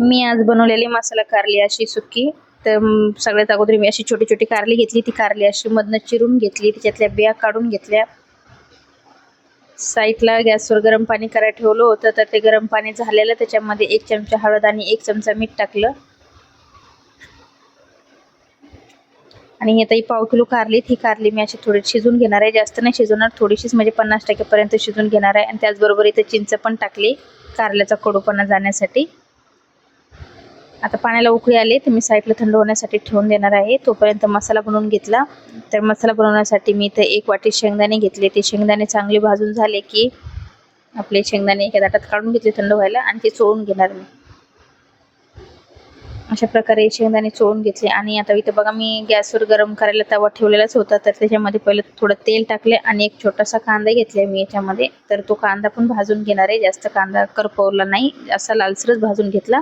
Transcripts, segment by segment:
मी आज बनवलेली मसाला कारली अशी सुकी. तर सगळ्यात अगोदर मी अशी छोटी छोटी कारली घेतली. ती कारली अशी मधनं चिरून घेतली. त्याच्यातल्या बिया काढून घेतल्या. साईडला गॅसवर गरम पाणी करायला ठेवलं होतं. तर ते गरम पाणी झालेलं. त्याच्यामध्ये एक चमचा हळद आणि एक चमचा मीठ टाकलं. आणि हे ताई पाव किलो कारली ही कारली मी अशी थोडी शिजून घेणार आहे. जास्त नाही शिजवणार. थोडीशीच म्हणजे पन्नास टक्केपर्यंत शिजून घेणार आहे. आणि त्याचबरोबर इथे चिंच पण टाकली. कारल्याचा कडूपणा जाण्यासाठी. आता पाण्याला उकळी आली तर मी साईडला थंड होण्यासाठी ठेवून देणार आहे. तोपर्यंत मसाला बनवून घेतला. तर मसाला बनवण्यासाठी मी इथे एक वाटी शेंगदाणे घेतले. ते शेंगदाणे चांगले भाजून झाले की आपले शेंगदाणे एका दाटात काढून घेतले थंड व्हायला आणि ते चोळून घेणार मी. अशा प्रकारे शेंगदाणे चोळून घेतले. आणि आता इथं बघा मी गॅसवर गरम करायला तवा ठेवलेलाच होता. तर त्याच्यामध्ये पहिलं थोडं तेल टाकले आणि एक छोटासा कांदा घेतला मी याच्यामध्ये. तर तो कांदा पण भाजून घेणार आहे. जास्त कांदा करपवला नाही. असा लालसरच भाजून घेतला.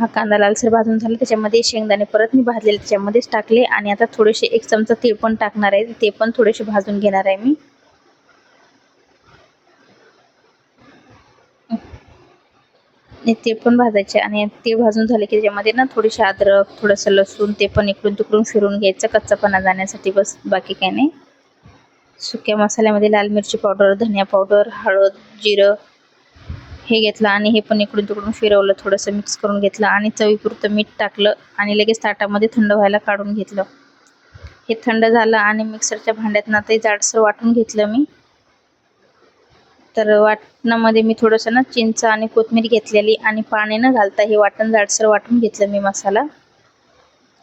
हा कांदा लालसर भाजून झाला. त्याच्यामध्ये शेंगदाणे परत मी भाजलेले त्याच्यामध्येच टाकले. आणि आता थोडेसे एक चमचा तीळ पण टाकणार आहे. ते पण थोडेसे भाजून घेणार आहे मी. ते पण भाजायचे. आणि ते भाजून झाले की त्याच्यामध्ये ना थोडीशी अद्रक थोडंसं लसूण ते पण इकडून तिकडून फिरून घ्यायचं. कच्चापणा जाण्यासाठी बस बाकी काही नाही. सुक्या मसाल्यामध्ये लाल मिरची पावडर धनिया पावडर हळद जिरं हे घेतलं आणि हे पण इकडून तिकडून फिरवलं थोडंसं मिक्स करून घेतलं आणि चवीपुरतं मीठ टाकलं आणि लगेच ताटामध्ये थंड व्हायला काढून घेतलं. हे थंड झालं आणि मिक्सरच्या भांड्यात ना ते जाडसर वाटून घेतलं मी. तर वाटणामध्ये मी थोडंसं ना चिंच आणि कोथमीर घेतलेली आणि पाणी न घालता हे वाटण जाडसर वाटून घेतलं मी मसाला.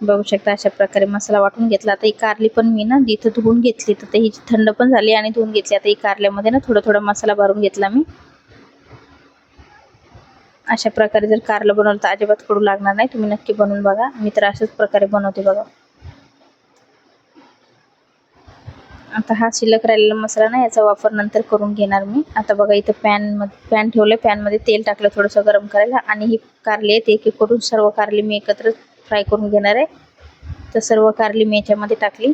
बघू शकता अशा प्रकारे मसाला वाटून घेतला. आता ही कारली पण मी ना तिथं धुवून घेतली तर ही थंड पण झाली आणि धुवून घेतली. आता ही कारल्यामध्ये ना थोडं थोडं मसाला भरून घेतला मी. अशा प्रकारे जर कारलं बनवलं तर अजिबात कडू लागणार नाही. तुम्ही नक्की बनवून बघा. मी तर अशाच प्रकारे बनवते बघा. आता हा शिल्लक राहिलेला मसाला ना याचा वापर नंतर करून घेणार मी. आता बघा इथं पॅन पॅन ठेवलं पॅनमध्ये तेल टाकलं थोडंसं गरम करायला. आणि ही कारली आहेत एक एक करून सर्व कारली मी एकत्र फ्राय करून घेणार आहे. तर सर्व कारली मी याच्यामध्ये टाकली.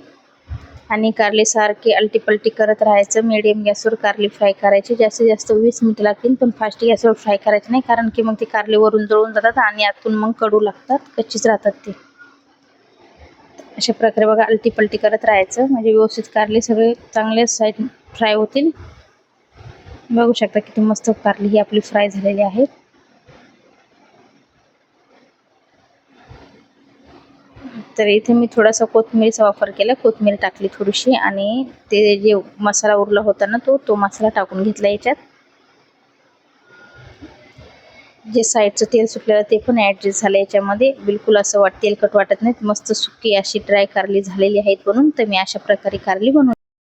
आणि कारले सारखे अलटी पलटी करत राहायचं. मिडियम गॅसवर कारली फ्राय करायची. जास्तीत जास्त वीस मिनिटं लागतील पण फास्ट गॅसवर फ्राय करायचं नाही. कारण की मग ते कारली वरून जळून जातात आणि आतून मग कडू लागतात. कच्चीच राहतात ते. अशा प्रकारे बघा अलटी पलटी करत राहायचं. म्हणजे व्यवस्थित कारली सगळे चांगले साईड फ्राय होतील. बघू शकता किती मस्त कारली ही आपली फ्राय झालेली आहे. तर इथे मी थोडासा कोथिंबीरचा वापर केला. कोथिंबीर टाकली थोडीशी आणि ते जे मसाला उरला होता ना तो तो मसाला टाकून घेतला याच्यात. जे साईडचं तेल सुटलेलं ते पण ॲडजस्ट झालं याच्यामध्ये. बिलकुल असं वाट तेलकट वाटत नाही. मस्त सुकी अशी ड्राय कारली झालेली आहेत बनून तर मी अशा प्रकारे कारली बनवून